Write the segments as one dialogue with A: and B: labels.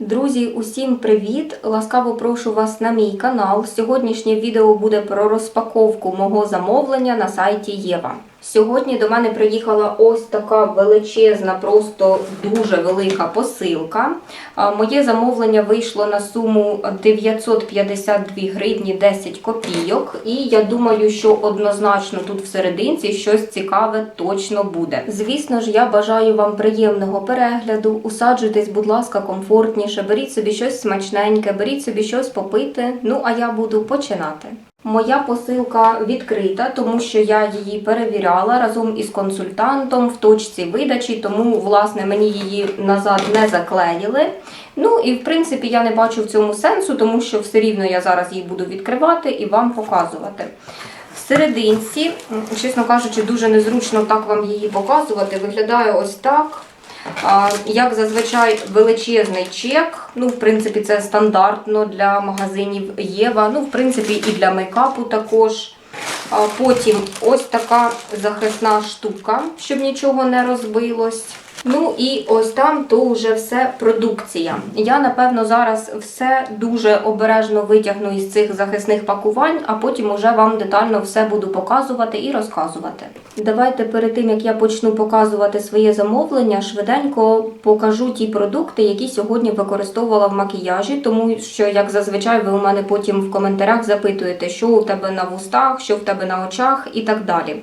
A: Друзі, усім привіт! Ласкаво прошу вас на мій канал. Сьогоднішнє відео буде про розпаковку мого замовлення на сайті Єва. Сьогодні до мене приїхала ось така величезна, просто дуже велика посилка. Моє замовлення вийшло на суму 952 гривні 10 копійок. І я думаю, що однозначно тут всерединці щось цікаве точно буде. Звісно ж, я бажаю вам приємного перегляду. Усаджуйтесь, будь ласка, комфортніше, беріть собі щось смачненьке, беріть собі щось попити. Ну а я буду починати. Моя посилка відкрита, тому що я її перевіряла разом із консультантом в точці видачі, тому власне мені її назад не заклеїли. Ну і в принципі я не бачу в цьому сенсу, тому що все рівно я зараз її буду відкривати і вам показувати. М, чесно кажучи, дуже незручно так вам її показувати. Виглядає ось так. Як зазвичай величезний чек. Ну, в принципі, це стандартно для магазинів Єва. Ну, в принципі, і для мейкапу також. Потім ось така захисна штука, щоб нічого не розбилось. Ну і ось там то вже все продукція. Я, напевно, зараз все дуже обережно витягну із цих захисних пакувань, а потім уже вам детально все буду показувати і розказувати. Давайте перед тим, як я почну показувати своє замовлення, швиденько покажу ті продукти, які сьогодні використовувала в макіяжі, тому що, як зазвичай, ви у мене потім в коментарях запитуєте, що у тебе на вустах, що в тебе на очах і так далі.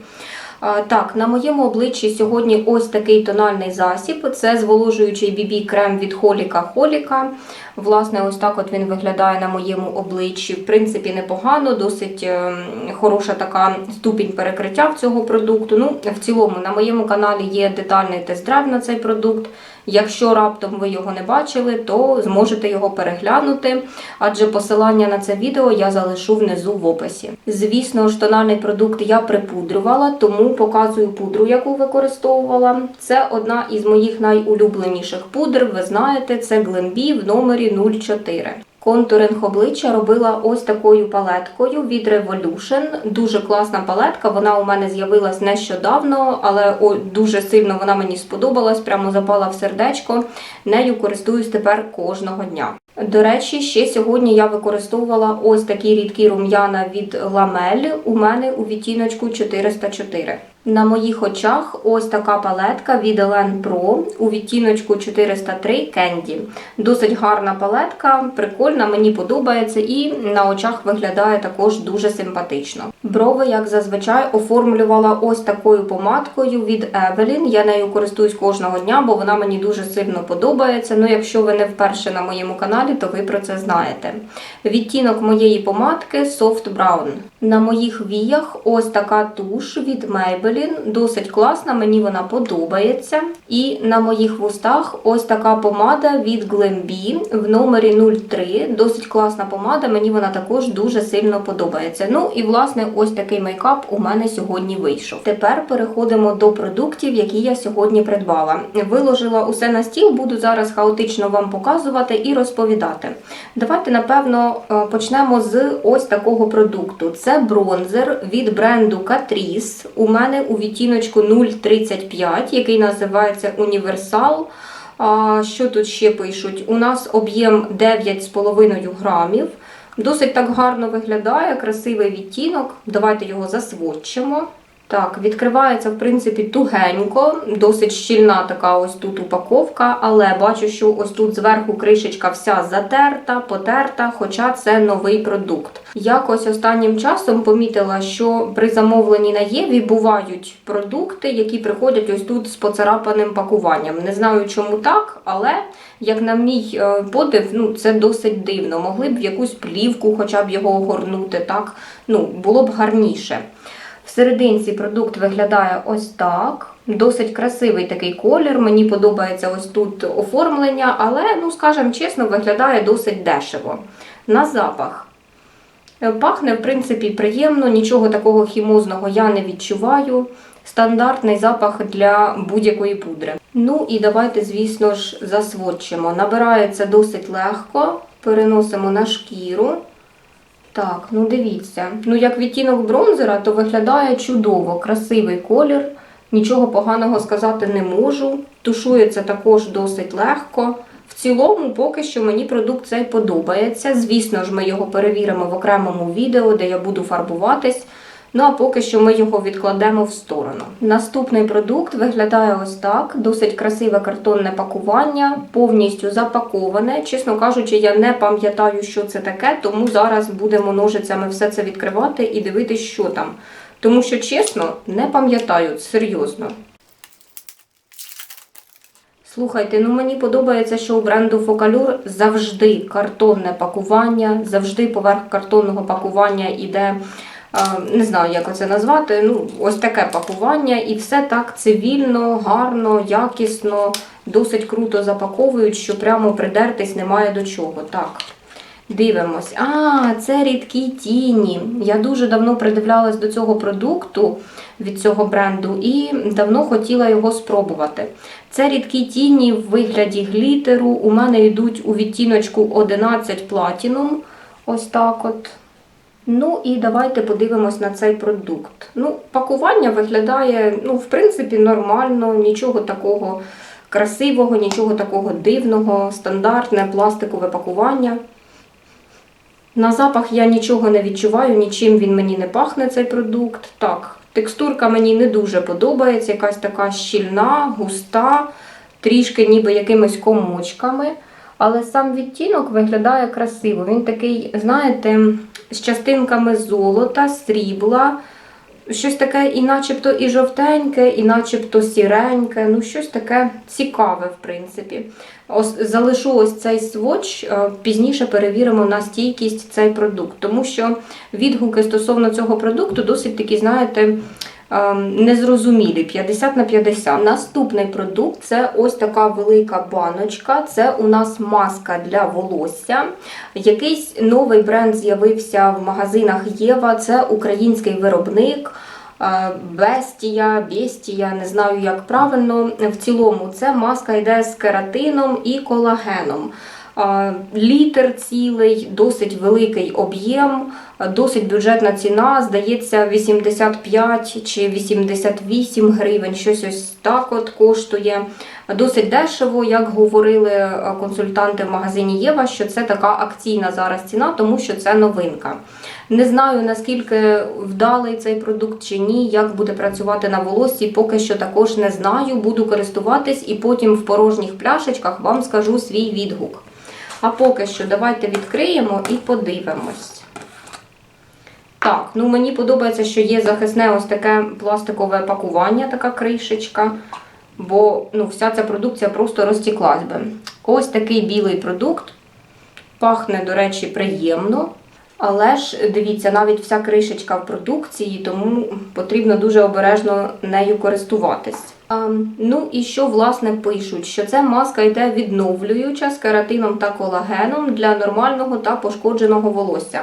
A: Так, на моєму обличчі сьогодні ось такий тональний засіб. Це зволожуючий бібі крем від Холіка Холіка. Власне, ось так от він виглядає на моєму обличчі. В принципі, непогано, досить ем, хороша така ступінь перекриття цього продукту. Ну, в цілому, на моєму каналі є детальний тест-драйв на цей продукт. Якщо раптом ви його не бачили, то зможете його переглянути, адже посилання на це відео я залишу внизу в описі. Звісно ж, тональний продукт я припудрювала, тому показую пудру, яку використовувала. Це одна із моїх найулюбленіших пудр. Ви знаєте, це Glenbee в номері 04. Контуринг обличчя робила ось такою палеткою від Revolution. Дуже класна палетка. Вона у мене з'явилась нещодавно, але дуже сильно вона мені сподобалась, прямо запала в сердечко. Нею користуюсь тепер кожного дня. До речі, ще сьогодні я використовувала ось такі рідкі рум'яна від Ламель. У мене у відтіночку 404. На моїх очах ось така палетка від Elen Pro у відтіночку 403 Candy. Досить гарна палетка, прикольна, мені подобається і на очах виглядає також дуже симпатично. Брови, як зазвичай, оформлювала ось такою помадкою від Evelyn. Я нею користуюсь кожного дня, бо вона мені дуже сильно подобається. Ну, якщо ви не вперше на моєму каналі, то ви про це знаєте. Відтінок моєї помадки Soft Brown. На моїх віях ось така туш від Maybelline, досить класна, мені вона подобається. І на моїх вустах ось така помада від Glambi в номері 03. Досить класна помада, мені вона також дуже сильно подобається. Ну і власне ось такий мейкап у мене сьогодні вийшов. Тепер переходимо до продуктів, які я сьогодні придбала. Виложила усе на стіл, буду зараз хаотично вам показувати і розповідати. Давайте, напевно, е, почнемо з ось такого продукту. Це бронзер від бренду Catrice. У мене у відтіночку 035, який називається Універсал. Що тут ще пишуть? У нас об'єм 9,5 грамів. Досить так гарно виглядає, красивий відтінок. Давайте його засводчимо. Так, відкривається, в принципі, тугенько, досить щільна така ось тут упаковка, але бачу, що ось тут зверху кришечка вся затерта, потерта, хоча це новий продукт. Якось останнім часом помітила, що при замовленні на Єві бувають продукти, які приходять ось тут з поцарапаним пакуванням. Не знаю, чому так, але як на мій е, подив, ну це досить дивно. Могли б в якусь плівку, хоча б його огорнути, так ну було б гарніше. Всерединці продукт виглядає ось так. Досить красивий такий колір. Мені подобається ось тут оформлення, але, ну, скажімо чесно, виглядає досить дешево. На запах. Е, Пахне, в принципі, приємно, нічого такого хімозного я не відчуваю. Стандартний запах для будь-якої пудри. Ну і давайте, звісно ж, засводчимо. Набирається досить легко, переносимо на шкіру. Так, ну дивіться. Ну, як відтінок бронзера, то виглядає чудово, красивий колір. Нічого поганого сказати не можу. Тушується також досить легко. В цілому, поки що мені продукт цей подобається. Звісно ж, ми його перевіримо в окремому відео, де я буду фарбуватись. Ну а поки що ми його відкладемо в сторону. Наступний продукт виглядає ось так: досить красиве картонне пакування, повністю запаковане. Чесно кажучи, я не пам'ятаю, що це таке, тому зараз будемо ножицями все це відкривати і дивитися, що там. Тому що, чесно, не пам'ятаю, серйозно. Слухайте, ну мені подобається, що у бренду Focallure завжди картонне пакування, завжди поверх картонного пакування іде, е, не знаю, як це назвати. Ну, ось таке пакування, і все так цивільно, гарно, якісно, досить круто запаковують, що прямо придертись немає до чого. Так. Дивимось. А, це рідкі тіні. Я дуже давно придивлялась до цього продукту від цього бренду і давно хотіла його спробувати. Це рідкі тіні в вигляді глітеру. У мене йдуть у відтіночку 11 Platinum. Ось так от. Ну і давайте подивимось на цей продукт. Ну, пакування виглядає, ну, в принципі, нормально, нічого такого красивого, нічого такого дивного, стандартне пластикове пакування. На запах я нічого не відчуваю, нічим він мені не пахне, цей продукт. Так, текстурка мені не дуже подобається, якась така щільна, густа, трішки ніби якимись комочками. Але сам відтінок виглядає красиво. Він такий, знаєте, з частинками золота, срібла. Щось таке, і начебто і жовтеньке, і начебто сіреньке. Ну, щось таке цікаве, в принципі. Ось залишу ось цей сводч, е, пізніше перевіримо на стійкість цей продукт, тому що відгуки стосовно цього продукту досить такі, знаєте, незрозумілі 50 на 50. Наступний продукт це ось така велика баночка. Це у нас маска для волосся. Якийсь новий бренд з'явився в магазинах Єва. Це український виробник. е, Бестія, бестія, не знаю як правильно. В цілому це маска йде з кератином і колагеном. Літр цілий, досить великий об'єм, досить бюджетна ціна, здається, 85 чи 88 гривень, щось ось так от коштує. Досить дешево, як говорили е, консультанти в магазині Єва, що це така акційна зараз ціна, тому що це новинка. Не знаю наскільки вдалий цей продукт чи ні, як буде працювати на волоссі, поки що також не знаю. Буду користуватись і потім в порожніх пляшечках вам скажу свій відгук. А поки що давайте відкриємо і подивимось. Так, ну мені подобається, що є захисне ось таке пластикове пакування, така кришечка. Бо ну, вся ця продукція просто розтіклась би. Ось такий білий продукт. Пахне, до речі, приємно. Але ж дивіться, навіть вся кришечка в продукції, тому потрібно дуже обережно нею користуватись. А, ну і що власне пишуть? Що це маска йде відновлююча з кератином та колагеном для нормального та пошкодженого волосся.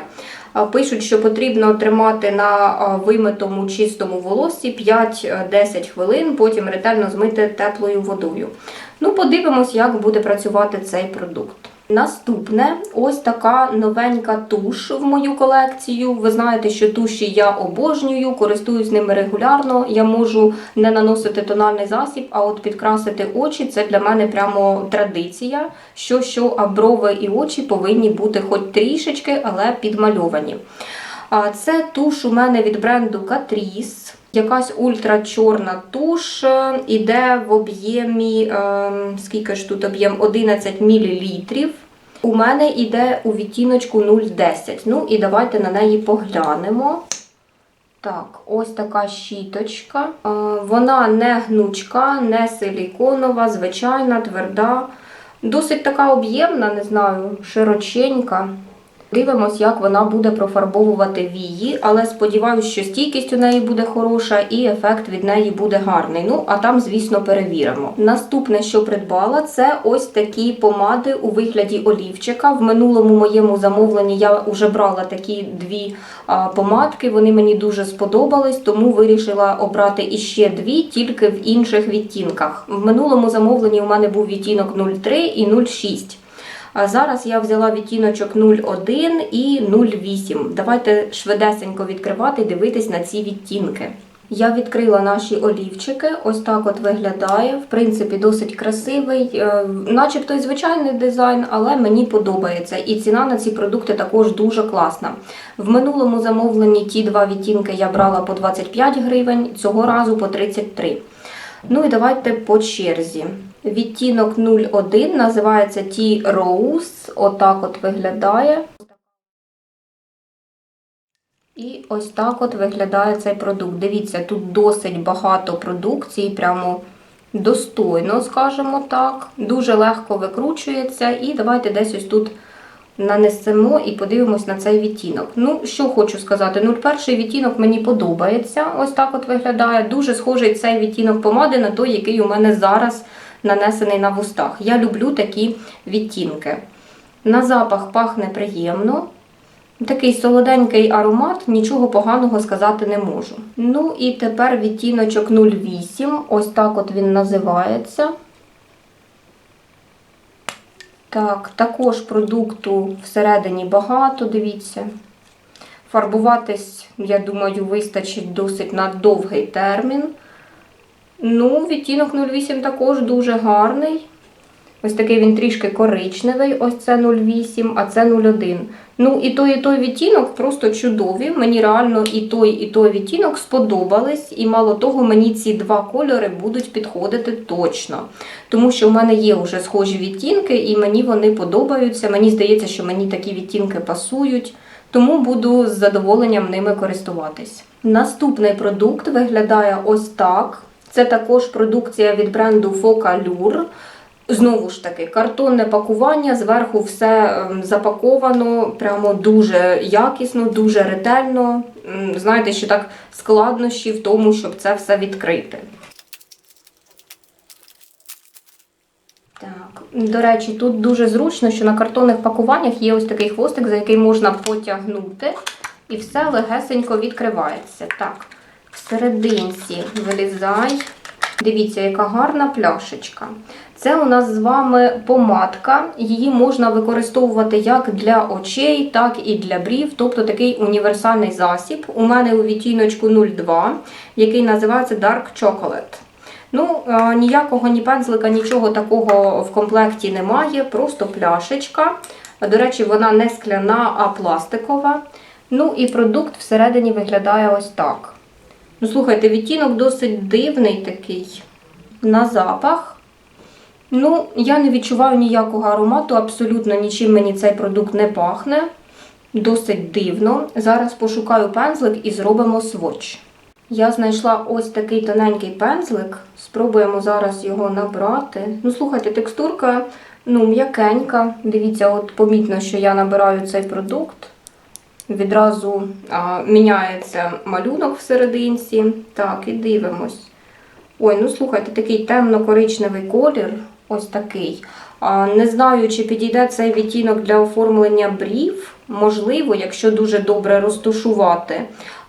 A: Пишуть, що потрібно тримати на вимитому чистому волоссі 5-10 хвилин, потім ретельно змити теплою водою. Ну, подивимось, як буде працювати цей продукт. Наступне ось така новенька туш в мою колекцію. Ви знаєте, що туші я обожнюю, користуюсь ними регулярно. Я можу не наносити тональний засіб, а от підкрасити очі це для мене прямо традиція. Що що, а брови і очі повинні бути хоч трішечки, але підмальовані. Це туш у мене від бренду Catrice. Якась ультрачорна туш е, іде в об'ємі, е, скільки ж тут об'єм 11 мл. У мене йде у відтіночку 0,10. Ну і давайте на неї поглянемо. Так, ось така щіточка. Е, Вона не гнучка, не силіконова, звичайна, тверда. Досить така об'ємна, не знаю, широченька. Дивимось, як вона буде профарбовувати вії, але сподіваюся, що стійкість у неї буде хороша і ефект від неї буде гарний. Ну, а там, звісно, перевіримо. Наступне, що придбала, це ось такі помади у вигляді олівчика. В минулому моєму замовленні я вже брала такі дві помадки. Вони мені дуже сподобались, тому вирішила обрати іще дві, тільки в інших відтінках. В минулому замовленні у мене був відтінок 0,3 і 0,6. А зараз я взяла відтіночок 0,1 і 0,8. Давайте швидесенько відкривати і дивитись на ці відтінки. Я відкрила наші олівчики, ось так от виглядає. В принципі, досить красивий, е, начебто й звичайний дизайн, але мені подобається. І ціна на ці продукти також дуже класна. В минулому замовленні ті два відтінки я брала по 25 гривень, цього разу по 33. Ну і давайте по черзі. Відтінок 01 називається Tea Rose. Отак от виглядає. І ось так от виглядає цей продукт. Дивіться, тут досить багато продукції, прямо достойно, скажімо так. Дуже легко викручується. І давайте десь ось тут нанесемо і подивимось на цей відтінок. Ну, що хочу сказати, 01 відтінок мені подобається. Ось так от виглядає. Дуже схожий цей відтінок помади на той, який у мене зараз нанесений на вустах. Я люблю такі відтінки. На запах пахне приємно. Такий солоденький аромат, нічого поганого сказати не можу. Ну і тепер відтіночок 08. Ось так от він називається. Так, також продукту всередині багато, дивіться. Фарбуватись, я думаю, вистачить досить на довгий термін. Ну, відтінок 08 також дуже гарний. Ось такий він трішки коричневий, ось це 0,8, а це 0,1. Ну, і той, і той відтінок просто чудові. Мені реально і той, і той відтінок сподобались. І мало того, мені ці два кольори будуть підходити точно. Тому що в мене є вже схожі відтінки, і мені вони подобаються. Мені здається, що мені такі відтінки пасують. Тому буду з задоволенням ними користуватись. Наступний продукт виглядає ось так. Це також продукція від бренду Focalure. Знову ж таки, картонне пакування, зверху все ем, запаковано, прямо дуже якісно, дуже ретельно. Знаєте, що так складнощі в тому, щоб це все відкрити. Так, до речі, тут дуже зручно, що на картонних пакуваннях є ось такий хвостик, за який можна потягнути, і все легесенько відкривається. Так, всерединці вилізай. Дивіться, яка гарна пляшечка. Це у нас з вами помадка. Її можна використовувати як для очей, так і для брів, тобто такий універсальний засіб. У мене у відтіночку 02, який називається Dark Chocolate. Ну, е, ніякого ні пензлика, нічого такого в комплекті немає, просто пляшечка. До речі, вона не скляна, а пластикова. Ну і продукт всередині виглядає ось так. Ну, слухайте, відтінок досить дивний такий на запах. Ну, я не відчуваю ніякого аромату, абсолютно нічим мені цей продукт не пахне. Досить дивно. Зараз пошукаю пензлик і зробимо сводч. Я знайшла ось такий тоненький пензлик. Спробуємо зараз його набрати. Ну, слухайте, текстурка ну, м'якенька. Дивіться, от помітно, що я набираю цей продукт. Відразу а, міняється малюнок всерединці. Так, і дивимось. Ой, ну слухайте, такий темно-коричневий колір. Ось такий. А, Не знаю, чи підійде цей відтінок для оформлення брів. Можливо, якщо дуже добре розташувати.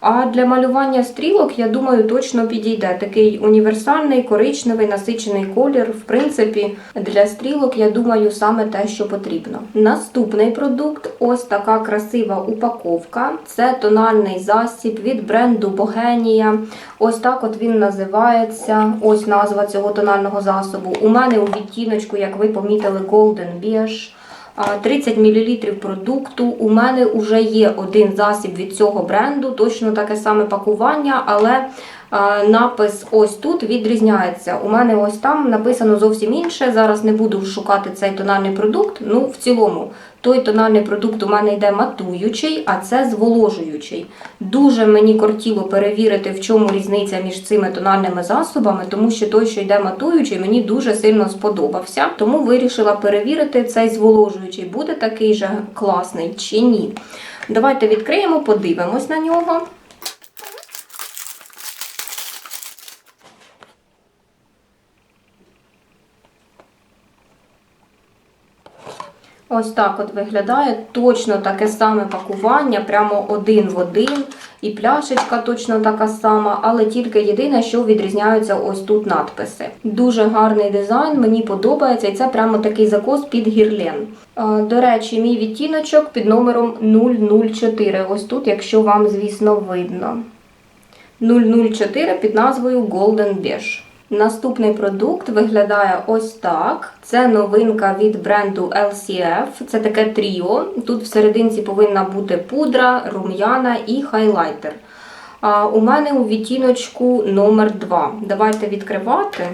A: А для малювання стрілок, я думаю, точно підійде. Такий універсальний, коричневий, насичений колір. В принципі, для стрілок, я думаю, саме те, що потрібно. Наступний продукт ось така красива упаковка. Це тональний засіб від бренду Богенія. Ось так от він називається. Ось назва цього тонального засобу. У мене у відтіночку, як ви помітили, Golden Beige. А, 30 мл продукту. У мене вже є один засіб від цього бренду, точно таке саме пакування, але напис ось тут відрізняється. У мене ось там написано зовсім інше. Зараз не буду шукати цей тональний продукт. Ну, в цілому, той тональний продукт у мене йде матуючий, а це зволожуючий. Дуже мені кортіло перевірити, в чому різниця між цими тональними засобами, тому що той, що йде матуючий, мені дуже сильно сподобався. Тому вирішила перевірити, цей зволожуючий буде такий же класний чи ні. Давайте відкриємо, подивимось на нього. Ось так от виглядає. Точно таке саме пакування, прямо один в один. І пляшечка точно така сама, але тільки єдине, що відрізняються ось тут надписи. Дуже гарний дизайн, мені подобається, і це прямо такий закос під гірлен. До речі, мій відтіночок під номером 004. Ось тут, якщо вам, звісно, видно. 004 під назвою Golden Beige. Наступний продукт виглядає ось так. Це новинка від бренду LCF. Це таке тріо. Тут всерединці повинна бути пудра, рум'яна і хайлайтер. А у мене у відтіночку номер 2. Давайте відкривати.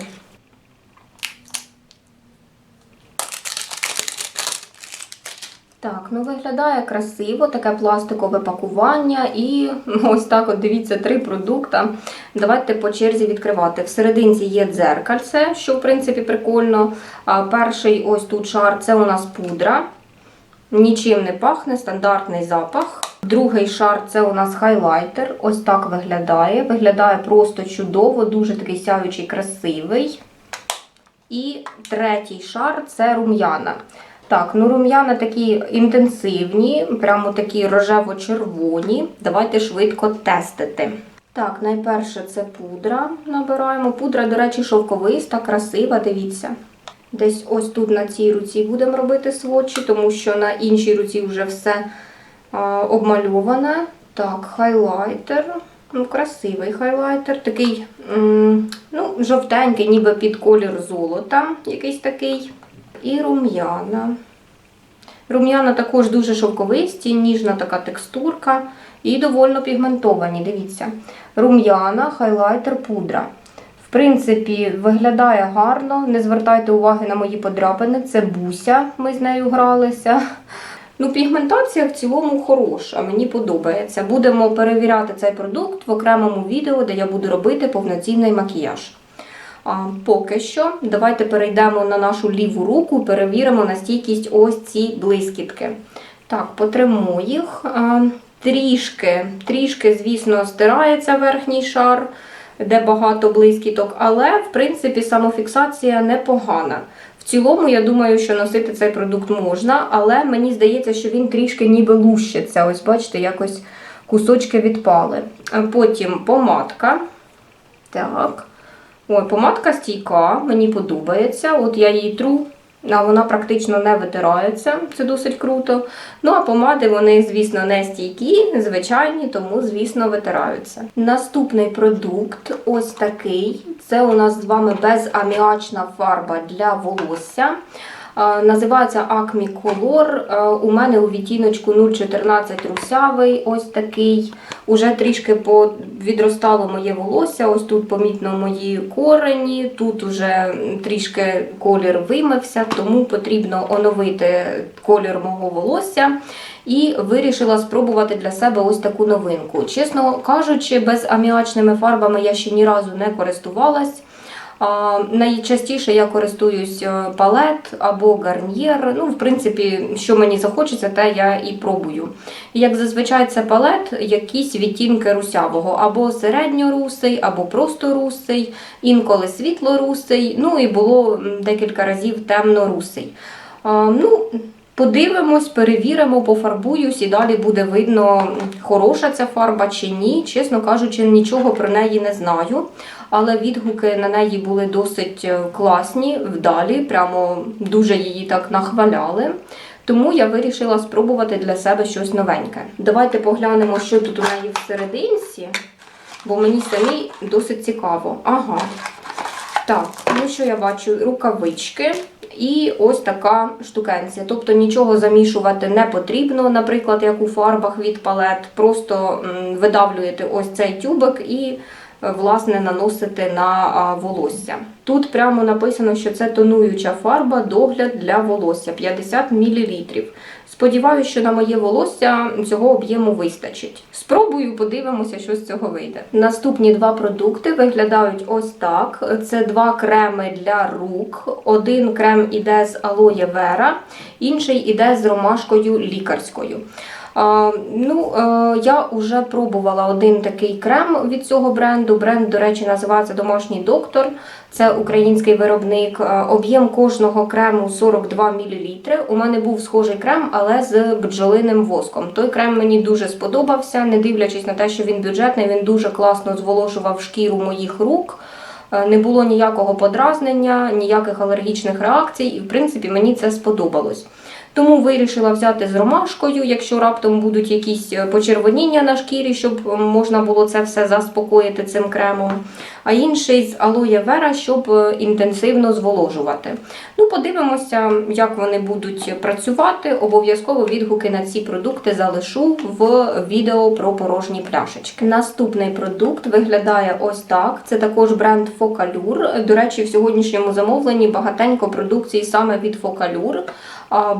A: Так, ну виглядає красиво, таке пластикове пакування і ось так от дивіться три продукти. Давайте по черзі відкривати. Всерединці є дзеркальце, що в принципі прикольно. Перший ось тут шар це у нас пудра. Нічим не пахне, стандартний запах. Другий шар це у нас хайлайтер. Ось так виглядає. Виглядає просто чудово, дуже такий сяючий, красивий. І третій шар це рум'яна. Так, ну рум'яна такі інтенсивні, прямо такі рожево-червоні. Давайте швидко тестити. Так, найперше це пудра набираємо. Пудра, до речі, шовковиста, красива, дивіться. Десь ось тут на цій руці будемо робити сводчі, тому що на іншій руці вже все обмальоване. Так, хайлайтер. Ну, красивий хайлайтер, такий ну, жовтенький, ніби під колір золота, якийсь такий. І рум'яна. Рум'яна також дуже шовковисті, ніжна така текстурка і довольно пігментовані. Дивіться. Рум'яна, хайлайтер, пудра. В принципі, виглядає гарно. Не звертайте уваги на мої подряпини. Це буся, ми з нею гралися. Ну, пігментація в цілому хороша, мені подобається. Будемо перевіряти цей продукт в окремому відео, де я буду робити повноцінний макіяж. Поки що, давайте перейдемо на нашу ліву руку, перевіримо на стійкість ось ці блискітки. Так, потримо їх. Трішки, трішки, звісно, стирається верхній шар, де багато блискіток, але, в принципі, самофіксація непогана. В цілому, я думаю, що носити цей продукт можна, але мені здається, що він трішки ніби лущиться. Ось, бачите, якось кусочки відпали. Потім помадка. Так. Ой, помадка стійка, мені подобається. От я її тру, а вона практично не витирається. Це досить круто. Ну, а помади вони, звісно, не стійкі, звичайні, тому, звісно, витираються. Наступний продукт ось такий. Це у нас з вами безаміачна фарба для волосся. Е, Називається Acme Color. Е, У мене у відтіночку 014 русявий, ось такий. Уже трішки відростало моє волосся. Ось тут помітно мої корені, тут уже трішки колір вимився, тому потрібно оновити колір мого волосся. І вирішила спробувати для себе ось таку новинку. Чесно кажучи, безаміачними фарбами я ще ні разу не користувалась. Найчастіше я користуюсь е, палет або гарнір. Ну, в принципі, що мені захочеться, те я і пробую. Як зазвичай це палет, якісь відтінки русявого, або середньорусий, або просто русий, інколи світлорусий, ну і було декілька разів темно-русий. Ну, Подивимось, перевіримо, пофарбуюсь і далі буде видно, хороша ця фарба чи ні. Чесно кажучи, нічого про неї не знаю. Але відгуки на неї були досить е, класні, вдалі, прямо дуже її так нахваляли. Тому я вирішила спробувати для себе щось новеньке. Давайте поглянемо, що тут у неї всерединці, бо мені самі досить цікаво. Ага. Так, ну що я бачу? Рукавички і ось така штукенція. Тобто нічого замішувати не потрібно, наприклад, як у фарбах від палет. Просто видавлюєте ось цей тюбик і власне наносите на волосся. Тут прямо написано, що це тонуюча фарба, догляд для волосся 50 мл. Сподіваюся, що на моє волосся цього об'єму вистачить. Спробую, подивимося, що з цього вийде. Наступні два продукти виглядають ось так: це два креми для рук. Один крем іде з алоє вера, інший іде з ромашкою лікарською. Ну, е, я вже пробувала один такий крем від цього бренду. Бренд, до речі, називається Домашній доктор. Це український виробник. Е, Об'єм кожного крему 42 мл. У мене був схожий крем, але з бджолиним воском. Той крем мені дуже сподобався, не дивлячись на те, що він бюджетний, він дуже класно зволожував шкіру моїх рук. Е, Не було ніякого подразнення, ніяких алергічних реакцій, і в принципі мені це сподобалось. Тому вирішила взяти з ромашкою, якщо раптом будуть якісь е, почервоніння на шкірі, щоб можна було це все заспокоїти цим кремом. А інший з алоє вера, щоб е, інтенсивно зволожувати. Ну, подивимося, як вони будуть працювати. Обов'язково відгуки на ці продукти залишу в відео про порожні пляшечки. Наступний продукт виглядає ось так. Це також бренд Focallure. До речі, в сьогоднішньому замовленні багатенько продукції саме від Focallure.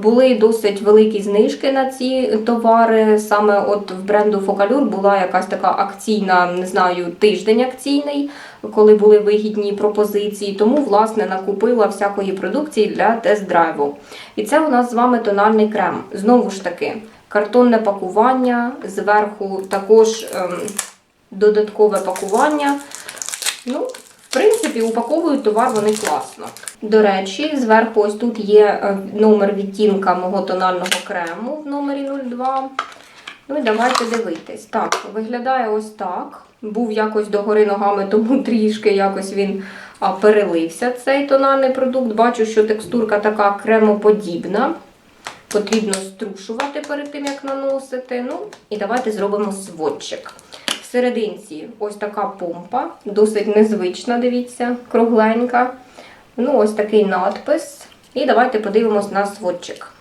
A: Були досить великі знижки на ці товари. Саме от в бренду Focallure була якась така акційна, не знаю, тиждень акційний, коли були вигідні пропозиції. Тому, власне, накупила всякої продукції для тест-драйву. І це у нас з вами тональний крем. Знову ж таки, картонне пакування, зверху також ем, додаткове пакування. Ну, в принципі, упаковують товар вони класно. До речі, зверху ось тут є е, номер відтінка мого тонального крему в номері 02. Ну і давайте дивитись. Так, виглядає ось так. Був якось догори ногами, тому трішки якось він перелився цей тональний продукт. Бачу, що текстурка така кремоподібна. Потрібно струшувати перед тим, як наносити. Ну, і давайте зробимо сводчик. Серединці ось така помпа, досить незвична, дивіться, кругленька. Ну, ось такий надпис. І давайте подивимось на сводчик.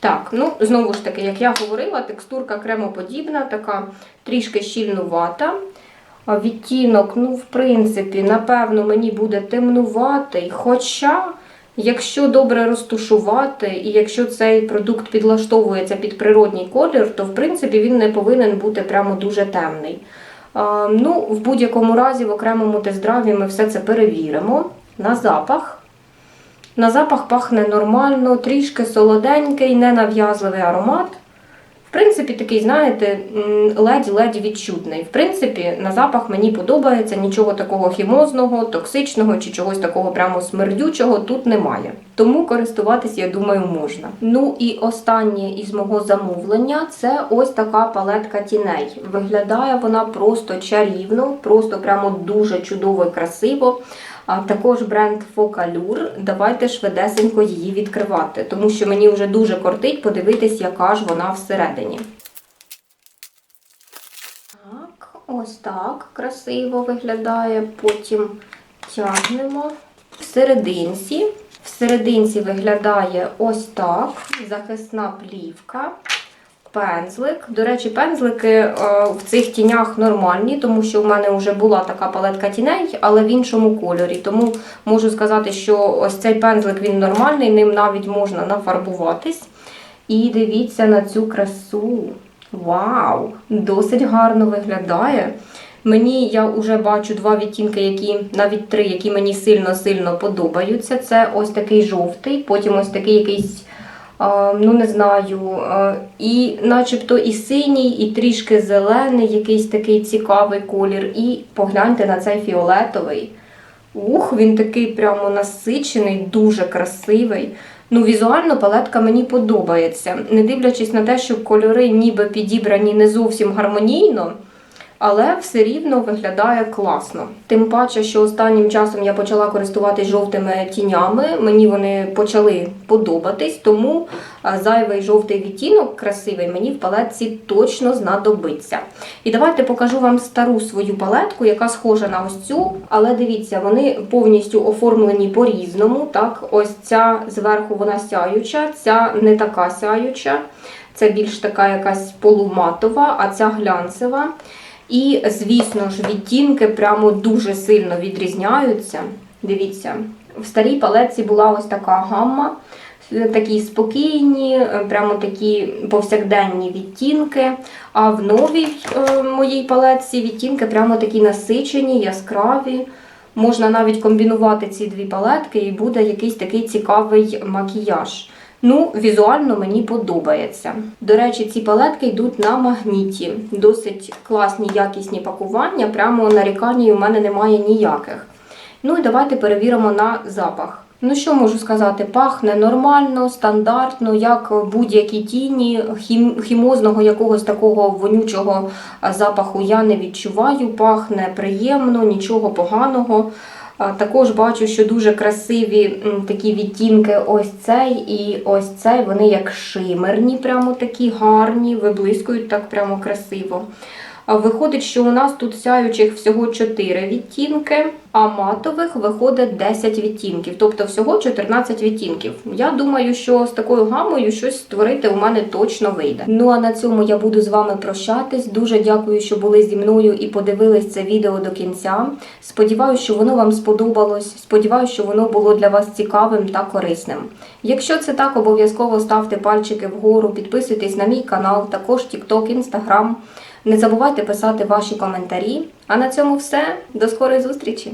A: Так, ну, знову ж таки, як я говорила, текстурка кремоподібна, така трішки щільнувата. Відтінок, ну, в принципі, напевно, мені буде темнуватий. Хоча, якщо добре розтушувати, і якщо цей продукт підлаштовується під природній колір, то в принципі він не повинен бути прямо дуже темний. Ну, в будь-якому разі, в окремому тест-драйві ми все це перевіримо. На запах. На запах пахне нормально, трішки солоденький, ненав'язливий аромат. Принципі, такий, знаєте, ледь-ледь відчутний. В принципі, на запах мені подобається, нічого такого хімозного, токсичного чи чогось такого прямо смердючого тут немає. Тому користуватись, я думаю, можна. Ну і останнє із мого замовлення це ось така палетка тіней. Виглядає вона просто чарівно, просто прямо дуже чудово і красиво. А також бренд Focallure. Давайте швидесенько її відкривати, тому що мені вже дуже кортить подивитись, яка ж вона всередині. Так, ось так красиво виглядає. Потім тягнемо. В серединці. В серединці виглядає ось так. Захисна плівка. Пензлик. До речі, пензлики е, в цих тінях нормальні, тому що в мене вже була така палетка тіней, але в іншому кольорі. Тому можу сказати, що ось цей пензлик він нормальний, ним навіть можна нафарбуватись. І дивіться на цю красу. Вау! Досить гарно виглядає. Мені я вже бачу два відтінки, які навіть три, які мені сильно-сильно подобаються. Це ось такий жовтий, потім ось такий якийсь ну не знаю, і начебто і синій, і трішки зелений, якийсь такий цікавий колір. І погляньте на цей фіолетовий. Ух, він такий прямо насичений, дуже красивий. Ну, візуально палетка мені подобається. Не дивлячись на те, що кольори ніби підібрані не зовсім гармонійно, але все рівно виглядає класно. Тим паче, що останнім часом я почала користуватись жовтими тінями, мені вони почали подобатись, тому зайвий жовтий відтінок красивий мені в палетці точно знадобиться. І давайте покажу вам стару свою палетку, яка схожа на ось цю, але дивіться, вони повністю оформлені по-різному. Так, ось ця зверху вона сяюча, ця не така сяюча. Це більш така якась полуматова, а ця глянцева. І, звісно ж, відтінки прямо дуже сильно відрізняються. Дивіться, в старій палетці була ось така гамма, такі спокійні, прямо такі повсякденні відтінки. А в новій е, моїй палетці відтінки прямо такі насичені, яскраві. Можна навіть комбінувати ці дві палетки, і буде якийсь такий цікавий макіяж. Ну, візуально мені подобається. До речі, ці палетки йдуть на магніті. Досить класні, якісні пакування. Прямо нарікань у мене немає ніяких. Ну і давайте перевіримо на запах. Ну, що можу сказати, пахне нормально, стандартно, як будь-які тіні, хім, хімозного якогось такого вонючого запаху я не відчуваю. Пахне приємно, нічого поганого. Також бачу, що дуже красиві такі відтінки ось цей і ось цей. Вони як шимерні, прямо такі гарні, виблискують так прямо красиво. Виходить, що у нас тут сяючих всього 4 відтінки, а матових виходить 10 відтінків, тобто всього 14 відтінків. Я думаю, що з такою гамою щось створити у мене точно вийде. Ну а на цьому я буду з вами прощатись. Дуже дякую, що були зі мною і подивились це відео до кінця. Сподіваюся, що воно вам сподобалось. Сподіваюся, що воно було для вас цікавим та корисним. Якщо це так, обов'язково ставте пальчики вгору, підписуйтесь на мій канал, також TikTok, Instagram. Не забувайте писати ваші коментарі. А на цьому все. До скорої зустрічі!